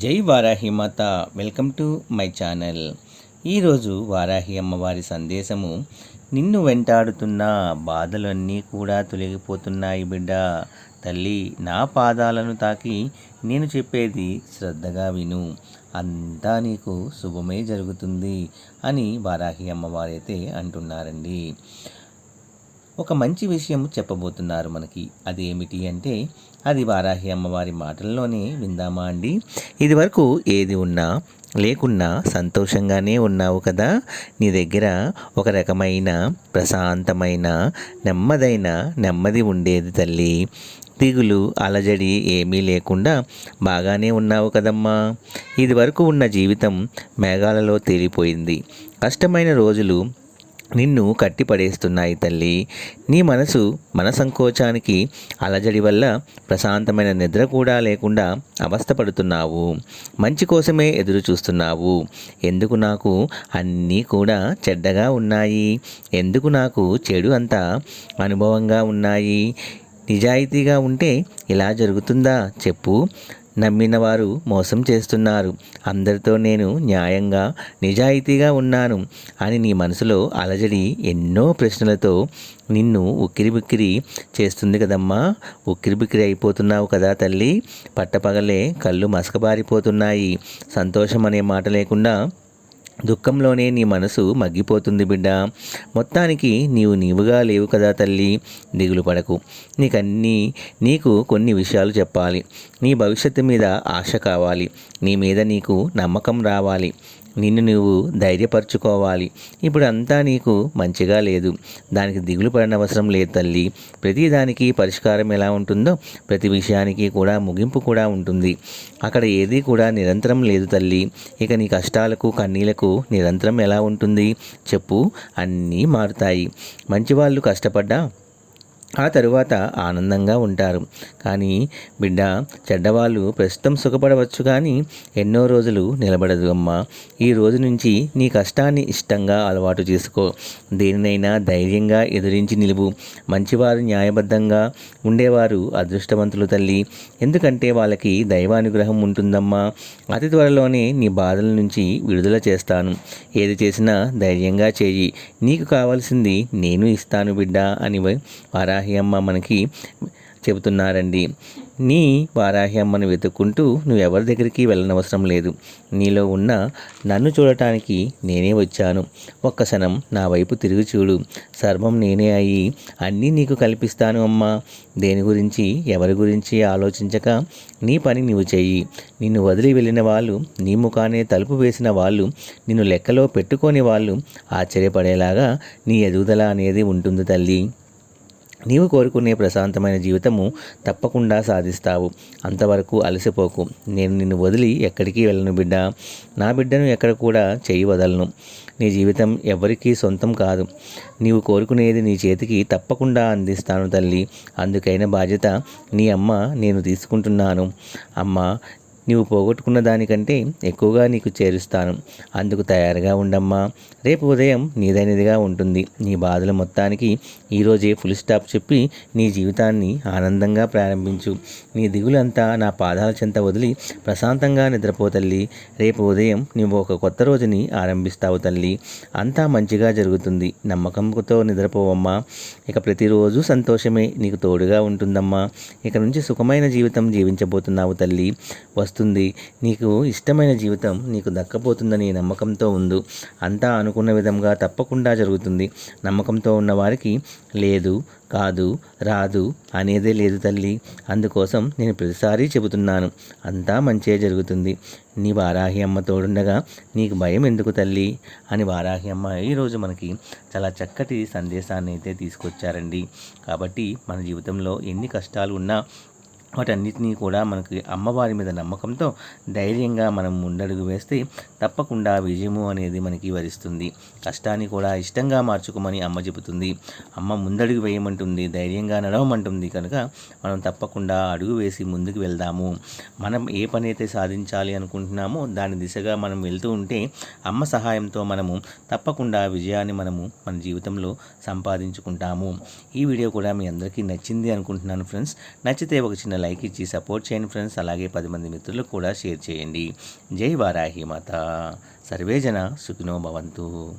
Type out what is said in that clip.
జై వారాహి మాత. Welcome to my channel. ఈరోజు వారాహి అమ్మవారి సందేశము నిన్ను వెంటాడుతున్న బాధలన్నీ కూడా తొలగిపోతున్నాయి బిడ్డ. తల్లి నా పాదాలను తాకి నేను చెప్పేది శ్రద్ధగా విను. అంతా నీకు శుభమే జరుగుతుంది అని వారాహి అమ్మవారైతే అంటున్నారండి. ఒక మంచి విషయం చెప్పబోతున్నారు మనకి. అది ఏమిటి అంటే అది వారాహి అమ్మవారి మాటల్లోనే విందామా అండి. ఇదివరకు ఏది ఉన్నా లేకున్నా సంతోషంగానే ఉన్నావు కదా? నీ దగ్గర ఒక రకమైన ప్రశాంతమైన నెమ్మదైన నెమ్మది ఉండేది తల్లి. దిగులు అలజడి ఏమీ లేకుండా బాగానే ఉన్నావు కదమ్మా. ఇది వరకు ఉన్న జీవితం మేఘాలలో తేలిపోయింది. కష్టమైన రోజులు నిన్ను కట్టిపడేస్తున్నాయి తల్లి. నీ మనసు మన సంకోచానికి అలజడి వల్ల ప్రశాంతమైన నిద్ర కూడా లేకుండా అవస్థపడుతున్నావు. మంచి కోసమే ఎదురు చూస్తున్నావు ఎందుకు నాకు అన్నీ కూడా చెడ్డగా ఉన్నాయి? ఎందుకు నాకు చెడు అంతా అనుభవంగా ఉన్నాయి? నిజాయితీగా ఉంటే ఇలా జరుగుతుందా? చెప్పు. నమ్మిన వారు మోసం చేస్తున్నారు. అందరితో నేను న్యాయంగా నిజాయితీగా ఉన్నాను అని నీ మనసులో అలజడి ఎన్నో ప్రశ్నలతో నిన్ను ఉక్కిరిబిక్కిరి చేస్తుంది కదమ్మా. ఉక్కిరిబిక్కిరి అయిపోతున్నావు కదా తల్లి. పట్టపగలే కళ్ళు మసకబారిపోతున్నాయి. సంతోషం అనే మాట లేకుండా దుఃఖంలోనే నీ మనసు మగ్గిపోతుంది బిడ్డ. మొత్తానికి నీవు నీవుగా లేవు కదా తల్లి. దిగులు పడకు. నీకన్నీ నీకు కొన్ని విషయాలు చెప్పాలి. నీ భవిష్యత్తు మీద ఆశ కావాలి. నీ మీద నీకు నమ్మకం రావాలి. నిన్ను నువ్వు ధైర్యపరచుకోవాలి. ఇప్పుడు అంతా నీకు మంచిగా లేదు. దానికి దిగులు పడనవసరం లేదు తల్లి. ప్రతి దానికి పరిష్కారం ఎలా ఉంటుందో ప్రతి విషయానికి కూడా ముగింపు కూడా ఉంటుంది. అక్కడ ఏది కూడా నిరంతరం లేదు తల్లి. ఇక నీ కష్టాలకు కన్నీలకు నిరంతరం ఎలా ఉంటుంది? చెప్పు. అన్నీ మారుతాయి. మంచివాళ్ళు కష్టపడ్డా ఆ తరువాత ఆనందంగా ఉంటారు. కానీ బిడ్డ చెడ్డవాళ్ళు ప్రస్తుతం సుఖపడవచ్చు కానీ ఎన్నో రోజులు నిలబడదు అమ్మా. ఈ రోజు నుంచి నీ కష్టాన్ని ఇష్టంగా అలవాటు చేసుకో. దేనినైనా ధైర్యంగా ఎదిరించి నిలువు. మంచివారు న్యాయబద్ధంగా ఉండేవారు అదృష్టవంతులు తల్లి. ఎందుకంటే వాళ్ళకి దైవానుగ్రహం ఉంటుందమ్మా. అతి త్వరలోనే నీ బాధల నుంచి విడుదల చేస్తాను. ఏది చేసినా ధైర్యంగా చేయి. నీకు కావాల్సింది నేను ఇస్తాను బిడ్డ అని వారా వారాహి అమ్మ మనకి చెబుతున్నారండి. నీ వారాహి అమ్మను వెతుక్కుంటూ నువ్వు ఎవరి దగ్గరికి వెళ్ళనవసరం లేదు. నీలో ఉన్న నన్ను చూడటానికి నేనే వచ్చాను. ఒక్క క్షణం నా వైపు తిరిగి చూడు. సర్వం నేనే అయ్యి అన్నీ నీకు కల్పిస్తాను అమ్మా. దేని గురించి ఎవరి గురించి ఆలోచించక నీ పని నీవు చెయ్యి. నిన్ను వదిలి వెళ్ళిన వాళ్ళు నీ ముఖానే తలుపు వేసిన వాళ్ళు నిన్ను లెక్కలో పెట్టుకోని వాళ్ళు ఆశ్చర్యపడేలాగా నీ ఎదుగుదల అనేది ఉంటుంది తల్లి. నీవు కోరుకునే ప్రశాంతమైన జీవితము తప్పకుండా సాధిస్తావు. అంతవరకు అలసిపోకు. నేను నిన్ను వదిలి ఎక్కడికి వెళ్ళను బిడ్డ. నా బిడ్డను ఎక్కడ కూడా చేయి వదలను. నీ జీవితం ఎవరికీ సొంతం కాదు. నీవు కోరుకునేది నీ చేతికి తప్పకుండా అందిస్తాను తల్లి. అందుకైన బాధ్యత నీ అమ్మ నేను తీసుకుంటున్నాను. అమ్మ నీవు పోగొట్టుకున్న దానికంటే ఎక్కువగా నీకు చేరుస్తాను. అందుకు తయారుగా ఉండమ్మా. రేపు ఉదయం నీదైనదిగా ఉంటుంది. నీ బాధల మొత్తానికి ఈరోజే ఫుల్ స్టాప్ చెప్పి నీ జీవితాన్ని ఆనందంగా ప్రారంభించు. నీ దిగులంతా నా పాదాల చెంత వదిలి ప్రశాంతంగా నిద్రపో తల్లి. రేపు ఉదయం నీవు ఒక కొత్త రోజుని ఆరంభిస్తావు తల్లి. అంతా మంచిగా జరుగుతుంది. నమ్మకంతో నిద్రపోవమ్మా. ఇక ప్రతిరోజు సంతోషమే నీకు తోడుగా ఉంటుందమ్మా. ఇక నుంచి సుఖమైన జీవితం జీవించబోతున్నావు తల్లి. వస్తుంది. నీకు ఇష్టమైన జీవితం నీకు దక్కపోతుందని నమ్మకంతో ఉండు. అంతా అనుకున్న విధంగా తప్పకుండా జరుగుతుంది. నమ్మకంతో ఉన్న వారికి లేదు కాదు రాదు అనేదే లేదు తల్లి. అందుకోసం నేను ప్రతిసారి చెబుతున్నాను. అంతా మంచే జరుగుతుంది. నీ వారాహి అమ్మ తోడుండగా నీకు భయం ఎందుకు తల్లి? అని వారాహి అమ్మ ఈరోజు మనకి చాలా చక్కటి సందేశాన్ని అయితే తీసుకొచ్చారండి. కాబట్టి మన జీవితంలో ఎన్ని కష్టాలు ఉన్నా వాటన్నిటినీ కూడా మనకి అమ్మవారి మీద నమ్మకంతో ధైర్యంగా మనం ముందడుగు వేస్తే తప్పకుండా విజయము అనేది మనకి వరిస్తుంది. కష్టాన్ని కూడా ఇష్టంగా మార్చుకోమని అమ్మ చెబుతుంది. అమ్మ ముందడుగు వేయమంటుంది ధైర్యంగా నడవమంటుంది కనుక మనం తప్పకుండా అడుగు వేసి ముందుకు వెళ్దాము. మనం ఏ పని అయితే సాధించాలి అనుకుంటున్నామో దాని దిశగా మనం వెళ్తూ ఉంటే అమ్మ సహాయంతో మనము తప్పకుండా విజయాన్ని మనము మన జీవితంలో సంపాదించుకుంటాము. ఈ వీడియో కూడా మీ అందరికీ నచ్చింది అనుకుంటున్నాను ఫ్రెండ్స్. నచ్చితే ఒక చిన్న లైక్ ఇచ్చి సపోర్ట్ చేయండి ఫ్రెండ్స్. అలాగే పది మంది మిత్రులకు కూడా షేర్ చేయండి. జై వారాహి మాత. సర్వేజన సుఖినో భవంతు.